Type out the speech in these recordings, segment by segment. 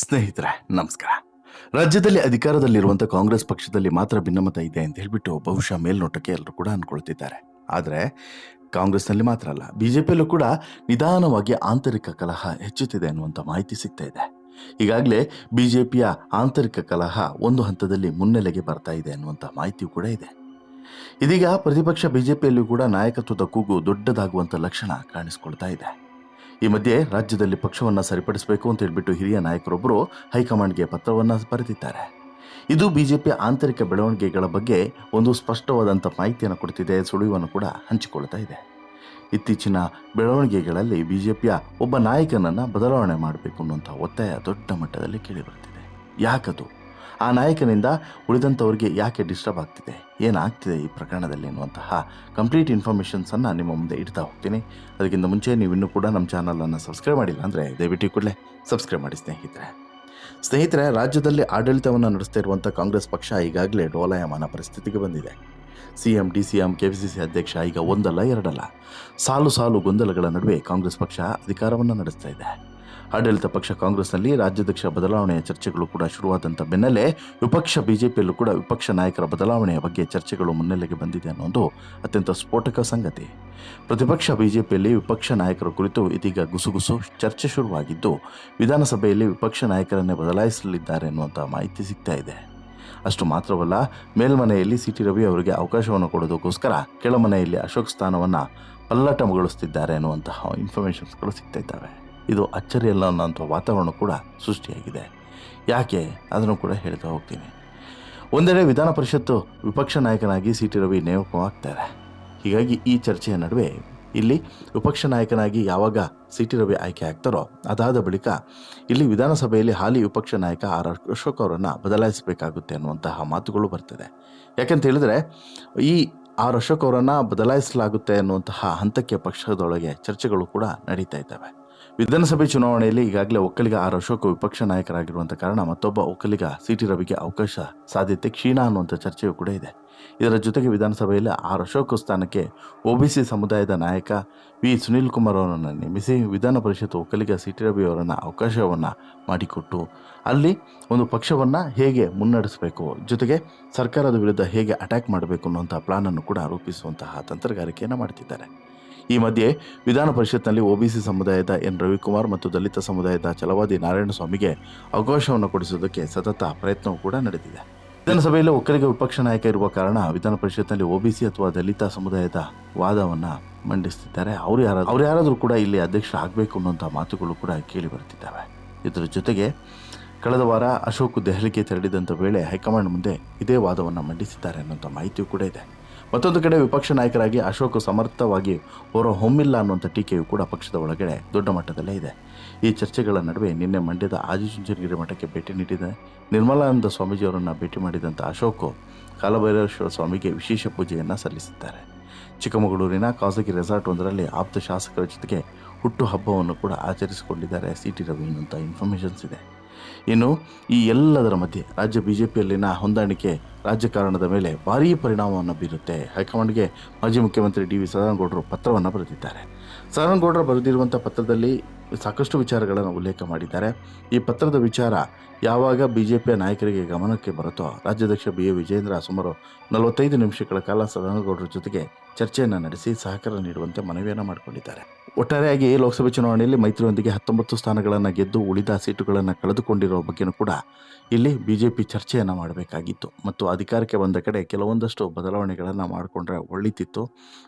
ಸ್ನೇಹಿತರೆ, ನಮಸ್ಕಾರ. ರಾಜ್ಯದಲ್ಲಿ ಅಧಿಕಾರದಲ್ಲಿರುವಂಥ ಕಾಂಗ್ರೆಸ್ ಪಕ್ಷದಲ್ಲಿ ಮಾತ್ರ ಭಿನ್ನಮತ ಇದೆ ಅಂತ ಹೇಳ್ಬಿಟ್ಟು ಬಹುಶಃ ಮೇಲ್ನೋಟಕ್ಕೆ ಎಲ್ಲರೂ ಕೂಡ ಅನ್ಕೊಳ್ತಿದ್ದಾರೆ. ಆದರೆ ಕಾಂಗ್ರೆಸ್ನಲ್ಲಿ ಮಾತ್ರ ಅಲ್ಲ, ಬಿಜೆಪಿಯಲ್ಲೂ ಕೂಡ ನಿಧಾನವಾಗಿ ಆಂತರಿಕ ಕಲಹ ಹೆಚ್ಚುತ್ತಿದೆ ಅನ್ನುವಂಥ ಮಾಹಿತಿ ಸಿಗ್ತಾ ಇದೆ. ಈಗಾಗಲೇ ಬಿಜೆಪಿಯ ಆಂತರಿಕ ಕಲಹ ಒಂದು ಹಂತದಲ್ಲಿ ಮುನ್ನೆಲೆಗೆ ಬರ್ತಾ ಇದೆ ಅನ್ನುವಂಥ ಮಾಹಿತಿಯೂ ಕೂಡ ಇದೆ. ಇದೀಗ ಪ್ರತಿಪಕ್ಷ ಬಿಜೆಪಿಯಲ್ಲೂ ಕೂಡ ನಾಯಕತ್ವದ ಕೂಗು ದೊಡ್ಡದಾಗುವಂಥ ಲಕ್ಷಣ ಕಾಣಿಸ್ಕೊಳ್ತಾ ಇದೆ. ಈ ಮಧ್ಯೆ ರಾಜ್ಯದಲ್ಲಿ ಪಕ್ಷವನ್ನು ಸರಿಪಡಿಸಬೇಕು ಅಂತ ಹೇಳ್ಬಿಟ್ಟು ಹಿರಿಯ ನಾಯಕರೊಬ್ಬರು ಹೈಕಮಾಂಡ್ಗೆ ಪತ್ರವನ್ನು ಬರೆದಿದ್ದಾರೆ. ಇದು ಬಿಜೆಪಿ ಆಂತರಿಕ ಬೆಳವಣಿಗೆಗಳ ಬಗ್ಗೆ ಒಂದು ಸ್ಪಷ್ಟವಾದಂಥ ಮಾಹಿತಿಯನ್ನು ಕೊಡ್ತಿದೆ, ಸುಳಿವನ್ನು ಕೂಡ ಹಂಚಿಕೊಳ್ತಾ ಇದೆ. ಇತ್ತೀಚಿನ ಬೆಳವಣಿಗೆಗಳಲ್ಲಿ ಬಿಜೆಪಿಯ ಒಬ್ಬ ನಾಯಕನನ್ನು ಬದಲಾವಣೆ ಮಾಡಬೇಕು ಅನ್ನುವಂಥ ಒತ್ತಾಯ ದೊಡ್ಡ ಮಟ್ಟದಲ್ಲಿ ಕೇಳಿಬರ್ತಿದೆ ಯಾಕದು? ಆ ನಾಯಕನಿಂದ ಉಳಿದಂಥವ್ರಿಗೆ ಯಾಕೆ ಡಿಸ್ಟರ್ಬ್ ಆಗ್ತಿದೆ? ಏನಾಗ್ತಿದೆ ಈ ಪ್ರಕರಣದಲ್ಲಿ ಎನ್ನುವಂತಹ ಕಂಪ್ಲೀಟ್ ಇನ್ಫಾರ್ಮೇಷನ್ಸನ್ನು ನಿಮ್ಮ ಮುಂದೆ ಇಡ್ತಾ ಹೋಗ್ತೀನಿ. ಅದಕ್ಕಿಂತ ಮುಂಚೆ ನೀವು ಇನ್ನೂ ಕೂಡ ನಮ್ಮ ಚಾನಲನ್ನು ಸಬ್ಸ್ಕ್ರೈಬ್ ಮಾಡಿಲ್ಲ ಅಂದರೆ ದಯವಿಟ್ಟು ಕೂಡಲೇ ಸಬ್ಸ್ಕ್ರೈಬ್ ಮಾಡಿ ಸ್ನೇಹಿತರೆ. ಸ್ನೇಹಿತರೆ, ರಾಜ್ಯದಲ್ಲಿ ಆಡಳಿತವನ್ನು ನಡೆಸ್ತಾ ಇರುವಂಥ ಕಾಂಗ್ರೆಸ್ ಪಕ್ಷ ಈಗಾಗಲೇ ಡೋಲಾಯಮಾನ ಪರಿಸ್ಥಿತಿಗೆ ಬಂದಿದೆ. C M D C M K P C C ಅಧ್ಯಕ್ಷ ಈಗ ಒಂದಲ್ಲ, ಎರಡಲ್ಲ. ಸಾಲು ಸಾಲು ಗೊಂದಲಗಳ ನಡುವೆ ಕಾಂಗ್ರೆಸ್ ಪಕ್ಷ ಅಧಿಕಾರವನ್ನು ನಡೆಸ್ತಾ ಇದೆ. ಆಡಳಿತ ಪಕ್ಷ ಕಾಂಗ್ರೆಸ್ನಲ್ಲಿ ರಾಜ್ಯಾಧ್ಯಕ್ಷ ಬದಲಾವಣೆಯ ಚರ್ಚೆಗಳು ಕೂಡ ಶುರುವಾದಂಥ ಬೆನ್ನಲ್ಲೇ ವಿಪಕ್ಷ ಬಿಜೆಪಿಯಲ್ಲೂ ಕೂಡ ವಿಪಕ್ಷ ನಾಯಕರ ಬದಲಾವಣೆಯ ಬಗ್ಗೆ ಚರ್ಚೆಗಳು ಮುನ್ನೆಲೆಗೆ ಬಂದಿದೆ ಅನ್ನೋದು ಅತ್ಯಂತ ಸ್ಫೋಟಕ ಸಂಗತಿ. ಪ್ರತಿಪಕ್ಷ ಬಿಜೆಪಿಯಲ್ಲಿ ವಿಪಕ್ಷ ನಾಯಕರ ಕುರಿತು ಇದೀಗ ಗುಸುಗುಸು ಚರ್ಚೆ ಶುರುವಾಗಿದ್ದು, ವಿಧಾನಸಭೆಯಲ್ಲಿ ವಿಪಕ್ಷ ನಾಯಕರನ್ನೇ ಬದಲಾಯಿಸಲಿದ್ದಾರೆ ಎನ್ನುವಂಥ ಮಾಹಿತಿ ಸಿಗ್ತಾ ಇದೆ. ಅಷ್ಟು ಮಾತ್ರವಲ್ಲ, ಮೇಲ್ಮನೆಯಲ್ಲಿ ಸಿ ಟಿ ರವಿ ಅವರಿಗೆ ಅವಕಾಶವನ್ನು ಕೊಡೋದಕ್ಕೋಸ್ಕರ ಕೆಳಮನೆಯಲ್ಲಿ ಅಶೋಕ್ ಸ್ಥಾನವನ್ನು ಪಲ್ಲಟಮಗೊಳಿಸ್ತಿದ್ದಾರೆ ಅನ್ನುವಂತಹ ಇನ್ಫಾರ್ಮೇಷನ್ಸ್ಗಳು ಸಿಗ್ತಾ ಇದ್ದಾವೆ. ಇದು ಅಚ್ಚರಿಯಲ್ಲ ಅನ್ನೋಂಥ ವಾತಾವರಣ ಕೂಡ ಸೃಷ್ಟಿಯಾಗಿದೆ. ಯಾಕೆ? ಅದನ್ನು ಕೂಡ ಹೇಳ್ತಾ ಹೋಗ್ತೀನಿ. ಒಂದೆಡೆ ವಿಧಾನ ಪರಿಷತ್ತು ವಿಪಕ್ಷ ನಾಯಕನಾಗಿ ಸಿ ಟಿ ರವಿ ನೇಮಕವಾಗ್ತಾರೆ ಹೀಗಾಗಿ ಈ ಚರ್ಚೆಯ ನಡುವೆ ಇಲ್ಲಿ ವಿಪಕ್ಷ ನಾಯಕನಾಗಿ ಯಾವಾಗ ಸಿ ಟಿ ರವಿ ಆಯ್ಕೆ ಆಗ್ತಾರೋ ಅದಾದ ಬಳಿಕ ಇಲ್ಲಿ ವಿಧಾನಸಭೆಯಲ್ಲಿ ಹಾಲಿ ವಿಪಕ್ಷ ನಾಯಕ ಆರ್ ಅಶೋಕ್ ಅವರನ್ನು ಬದಲಾಯಿಸಬೇಕಾಗುತ್ತೆ ಅನ್ನುವಂತಹ ಮಾತುಗಳು ಬರ್ತದೆ. ಯಾಕೆಂತ ಹೇಳಿದ್ರೆ ಈ ಆರ್ ಅಶೋಕ್ ಅವರನ್ನು ಬದಲಾಯಿಸಲಾಗುತ್ತೆ ಅನ್ನುವಂತಹ ಹಂತಕ್ಕೆ ಪಕ್ಷದೊಳಗೆ ಚರ್ಚೆಗಳು ಕೂಡ ನಡೀತಾ ಇದ್ದಾವೆ. ವಿಧಾನಸಭೆ ಚುನಾವಣೆಯಲ್ಲಿ ಈಗಾಗಲೇ ಒಕ್ಕಲಿಗ ಆರ್ ಅಶೋಕ್ ವಿಪಕ್ಷ ನಾಯಕರಾಗಿರುವಂಥ ಕಾರಣ ಮತ್ತೊಬ್ಬ ಒಕ್ಕಲಿಗ ಸಿ ಟಿ ರವಿಗೆ ಅವಕಾಶ ಸಾಧ್ಯತೆ ಕ್ಷೀಣ ಅನ್ನುವಂಥ ಚರ್ಚೆಯೂ ಕೂಡ ಇದೆ. ಇದರ ಜೊತೆಗೆ ವಿಧಾನಸಭೆಯಲ್ಲಿ ಆರ್ ಅಶೋಕ್ ಸ್ಥಾನಕ್ಕೆ ಒಬಿಸಿ ಸಮುದಾಯದ ನಾಯಕ ವಿ ಸುನೀಲ್ ಕುಮಾರ್ ಅವರನ್ನು ನೇಮಿಸಿ ವಿಧಾನ ಪರಿಷತ್ ಒಕ್ಕಲಿಗ ಸಿ ಟಿ ರವಿ ಅವರನ್ನು ಅವಕಾಶವನ್ನು ಮಾಡಿಕೊಟ್ಟು ಅಲ್ಲಿ ಒಂದು ಪಕ್ಷವನ್ನು ಹೇಗೆ ಮುನ್ನಡೆಸಬೇಕು, ಜೊತೆಗೆ ಸರ್ಕಾರದ ವಿರುದ್ಧ ಹೇಗೆ ಅಟ್ಯಾಕ್ ಮಾಡಬೇಕು ಅನ್ನುವಂಥ ಪ್ಲಾನನ್ನು ಕೂಡ ರೂಪಿಸುವಂತಹ ತಂತ್ರಗಾರಿಕೆಯನ್ನು ಮಾಡ್ತಿದ್ದಾರೆ. ಈ ಮಧ್ಯೆ ವಿಧಾನ ಪರಿಷತ್ನಲ್ಲಿ ಒಬಿಸಿ ಸಮುದಾಯದ ಎನ್ ರವಿಕುಮಾರ್ ಮತ್ತು ದಲಿತ ಸಮುದಾಯದ ಛಲವಾದಿ ನಾರಾಯಣಸ್ವಾಮಿಗೆ ಅವಕಾಶವನ್ನು ಕೊಡಿಸುವುದಕ್ಕೆ ಸತತ ಪ್ರಯತ್ನವೂ ಕೂಡ ನಡೆದಿದೆ. ವಿಧಾನಸಭೆಯಲ್ಲಿ ಒಕ್ಕಲಿಗ ವಿಪಕ್ಷ ನಾಯಕ ಇರುವ ಕಾರಣ ವಿಧಾನ ಪರಿಷತ್ನಲ್ಲಿ ಒಬಿಸಿ ಅಥವಾ ದಲಿತ ಸಮುದಾಯದ ವಾದವನ್ನು ಮಂಡಿಸ್ತಿದ್ದಾರೆ ಅವ್ರು ಯಾರಾದ್ರು ಅವ್ರು ಯಾರಾದರೂ ಕೂಡ ಇಲ್ಲಿ ಅಧ್ಯಕ್ಷ ಆಗಬೇಕು ಅನ್ನುವಂಥ ಮಾತುಗಳು ಕೂಡ ಕೇಳಿ ಬರ್ತಿದ್ದಾವೆ ಇದರ ಜೊತೆಗೆ ಕಳೆದ ವಾರ ಅಶೋಕ್ ದೆಹಲಿಗೆ ತೆರಳಿದಂಥ ವೇಳೆ ಹೈಕಮಾಂಡ್ ಮುಂದೆ ಇದೇ ವಾದವನ್ನು ಮಂಡಿಸಿದ್ದಾರೆ ಅನ್ನುವಂಥ ಮಾಹಿತಿಯೂ ಕೂಡ ಇದೆ. ಮತ್ತೊಂದು ಕಡೆ ವಿಪಕ್ಷ ನಾಯಕರಾಗಿ ಅಶೋಕ್ ಸಮರ್ಥವಾಗಿ ಹೊರ ಹೊಮ್ಮಿಲ್ಲ ಅನ್ನುವಂಥ ಟೀಕೆಯು ಕೂಡ ಪಕ್ಷದ ಒಳಗಡೆ ದೊಡ್ಡ ಮಟ್ಟದಲ್ಲೇ ಇದೆ. ಈ ಚರ್ಚೆಗಳ ನಡುವೆ ನಿನ್ನೆ ಮಂಡ್ಯದ ಆದಿಚುಂಚನಗಿರಿ ಮಠಕ್ಕೆ ಭೇಟಿ ನೀಡಿದ. ನಿರ್ಮಲಾನಂದ ಸ್ವಾಮೀಜಿಯವರನ್ನು ಭೇಟಿ ಮಾಡಿದಂಥ ಅಶೋಕ್ ಕಾಲಭೈರೇಶ್ವರ ಸ್ವಾಮಿಗೆ ವಿಶೇಷ ಪೂಜೆಯನ್ನು ಸಲ್ಲಿಸಿದ್ದಾರೆ. ಚಿಕ್ಕಮಗಳೂರಿನ ಖಾಸಗಿ ರೆಸಾರ್ಟ್ ಒಂದರಲ್ಲಿ ಆಪ್ತ ಶಾಸಕರ ಜೊತೆಗೆ ಹುಟ್ಟುಹಬ್ಬವನ್ನು ಕೂಡ ಆಚರಿಸಿಕೊಂಡಿದ್ದಾರೆ ಸಿ ಟಿ ರವಿ ಅನ್ನುವಂಥ ಇನ್ಫಾರ್ಮೇಷನ್ಸ್ ಇದೆ. ಇನ್ನು ಈ ಎಲ್ಲದರ ಮಧ್ಯೆ ರಾಜ್ಯ ಬಿಜೆಪಿಯಲ್ಲಿನ ಹೊಂದಾಣಿಕೆ ರಾಜಕಾರಣದ ಮೇಲೆ ಭಾರೀ ಪರಿಣಾಮವನ್ನು ಬೀರುತ್ತೆ. ಹೈಕಮಾಂಡ್ಗೆ ಮಾಜಿ ಮುಖ್ಯಮಂತ್ರಿ ಡಿ ವಿ ಸದಾನಗೌಡರು ಪತ್ರವನ್ನು ಬರೆದಿದ್ದಾರೆ. ಸದಾನಗೌಡರು ಬರೆದಿರುವಂಥ ಪತ್ರದಲ್ಲಿ ಸಾಕಷ್ಟು ವಿಚಾರಗಳನ್ನು ಉಲ್ಲೇಖ ಮಾಡಿದ್ದಾರೆ. ಈ ಪತ್ರದ ವಿಚಾರ ಯಾವಾಗ ಬಿ ಜೆ ಪಿಯ ನಾಯಕರಿಗೆ ಗಮನಕ್ಕೆ ಬರುತ್ತೋ, ರಾಜ್ಯಾಧ್ಯಕ್ಷ ಬಿ. ಎ. ವಿಜೇಂದ್ರ ಸುಮಾರು ನಲವತ್ತೈದು ನಿಮಿಷಗಳ ಕಾಲ ಸದಾನಗೌಡರ ಜೊತೆಗೆ ಚರ್ಚೆಯನ್ನು ನಡೆಸಿ ಸಹಕಾರ ನೀಡುವಂತೆ ಮನವಿಯನ್ನು ಮಾಡಿಕೊಂಡಿದ್ದಾರೆ. ಒಟ್ಟಾರೆಯಾಗಿ ಲೋಕಸಭೆ ಚುನಾವಣೆಯಲ್ಲಿ ಮೈತ್ರಿಯೊಂದಿಗೆ ಹತ್ತೊಂಬತ್ತು ಸ್ಥಾನಗಳನ್ನು ಗೆದ್ದು ಉಳಿದ ಸೀಟುಗಳನ್ನು ಕಳೆದುಕೊಂಡಿರೋ ಬಗ್ಗೆನೂ ಕೂಡ ಇಲ್ಲಿ ಬಿ ಜೆ ಪಿ ಚರ್ಚೆಯನ್ನು ಮಾಡಬೇಕಾಗಿತ್ತು. ಮತ್ತು ಅಧಿಕಾರಕ್ಕೆ ಬಂದ ಕಡೆ ಕೆಲವೊಂದಷ್ಟು ಬದಲಾವಣೆಗಳನ್ನು ಮಾಡಿಕೊಂಡ್ರೆ ಒಳ್ಳಿತಿತ್ತು.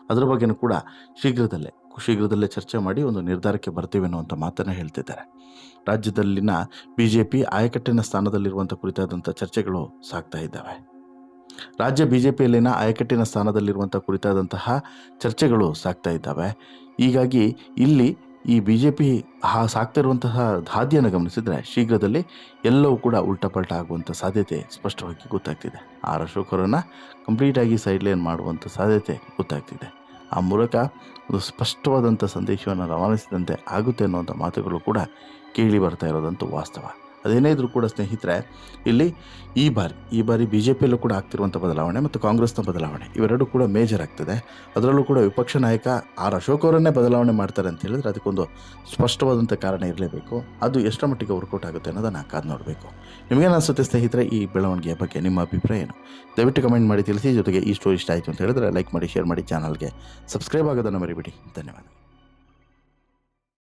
ಅದರ ಬಗ್ಗೆನೂ ಕೂಡ ಶೀಘ್ರದಲ್ಲೇ ಶೀಘ್ರದಲ್ಲೇ ಚರ್ಚೆ ಮಾಡಿ ಒಂದು ನಿರ್ಧಾರಕ್ಕೆ ಬರ್ತೀವಿ ಅನ್ನುವಂಥ ಮಾತನ್ನು ಹೇಳ್ತಿದ್ದಾರೆ. ರಾಜ್ಯದಲ್ಲಿನ ಬಿ ಜೆ ಪಿ ಆಯಕಟ್ಟಿನ ಸ್ಥಾನದಲ್ಲಿರುವಂಥ ಕುರಿತಾದಂಥ ಚರ್ಚೆಗಳು ಸಾಗ್ತಾ ಇದ್ದಾವೆ. ರಾಜ್ಯ ಬಿ ಜೆ ಪಿಯಲ್ಲಿನ ಆಯಕಟ್ಟಿನ ಸ್ಥಾನದಲ್ಲಿರುವಂಥ ಕುರಿತಾದಂತಹ ಚರ್ಚೆಗಳು ಸಾಗ್ತಾ ಇದ್ದಾವೆ. ಹೀಗಾಗಿ ಇಲ್ಲಿ ಈ ಬಿ ಜೆ ಪಿ ಹಾ ಸಾಗ್ತಾ ಇರುವಂತಹ ಹಾದಿಯನ್ನು ಗಮನಿಸಿದರೆ ಶೀಘ್ರದಲ್ಲಿ ಎಲ್ಲವೂ ಕೂಡ ಉಲ್ಟಪಲ್ಟ ಆಗುವಂಥ ಸಾಧ್ಯತೆ ಸ್ಪಷ್ಟವಾಗಿ ಗೊತ್ತಾಗ್ತಿದೆ. ಆರ್ ಅಶೋಕರನ್ನು ಕಂಪ್ಲೀಟಾಗಿ ಸೈಡ್ಲೈನ್ ಮಾಡುವಂಥ ಸಾಧ್ಯತೆ ಗೊತ್ತಾಗ್ತಿದೆ. ಆ ಮೂಲಕ ಒಂದು ಸ್ಪಷ್ಟವಾದಂಥ ಸಂದೇಶವನ್ನು ರವಾನಿಸಿದಂತೆ ಆಗುತ್ತೆ ಅನ್ನುವಂಥ ಮಾತುಗಳು ಕೂಡ ಕೇಳಿ ಬರ್ತಾ ಇರೋದಂತೂ ವಾಸ್ತವ. ಅದೇನೇ ಕೂಡ ಸ್ನೇಹಿತರೆ, ಇಲ್ಲಿ ಈ ಬಾರಿ ಈ ಬಾರಿ ಬಿ ಜೆ ಪಿಯಲ್ಲೂ ಕೂಡ ಆಗ್ತಿರುವಂಥ ಬದಲಾವಣೆ ಮತ್ತು ಕಾಂಗ್ರೆಸ್ನ ಬದಲಾವಣೆ ಇವೆರಡೂ ಕೂಡ ಮೇಜರ್ ಆಗ್ತದೆ. ಅದರಲ್ಲೂ ಕೂಡ ವಿಪಕ್ಷ ನಾಯಕ ಆರ್ ಅಶೋಕ್ ಅವರನ್ನೇ ಬದಲಾವಣೆ ಮಾಡ್ತಾರೆ ಅಂತ ಹೇಳಿದ್ರೆ ಅದಕ್ಕೊಂದು ಸ್ಪಷ್ಟವಾದಂಥ ಕಾರಣ ಇರಲೇಬೇಕು. ಅದು ಎಷ್ಟರ ಮಟ್ಟಿಗೆ ವರ್ಕೌಟ್ ಆಗುತ್ತೆ ಅನ್ನೋದನ್ನು ಕಾದು ನೋಡಬೇಕು. ನಿಮಗೇನು ಅನಿಸುತ್ತೆ ಸ್ನೇಹಿತರೆ ಈ ಬೆಳವಣಿಗೆಯ ಬಗ್ಗೆ, ನಿಮ್ಮ ಅಭಿಪ್ರಾಯ ಏನು? ದಯವಿಟ್ಟು ಕಮೆಂಟ್ ಮಾಡಿ ತಿಳಿಸಿ, ಜೊತೆಗೆ ಈ ಸ್ಟೋರಿ ಇಷ್ಟ ಆಯಿತು ಅಂತ ಹೇಳಿದ್ರೆ ಲೈಕ್ ಮಾಡಿ ಶೇರ್ ಮಾಡಿ ಚಾನಲ್ಗೆ ಸಬ್ಸ್ಕ್ರೈಬ್ ಆಗೋದನ್ನು ಮರಿಬಿಡಿ. ಧನ್ಯವಾದ.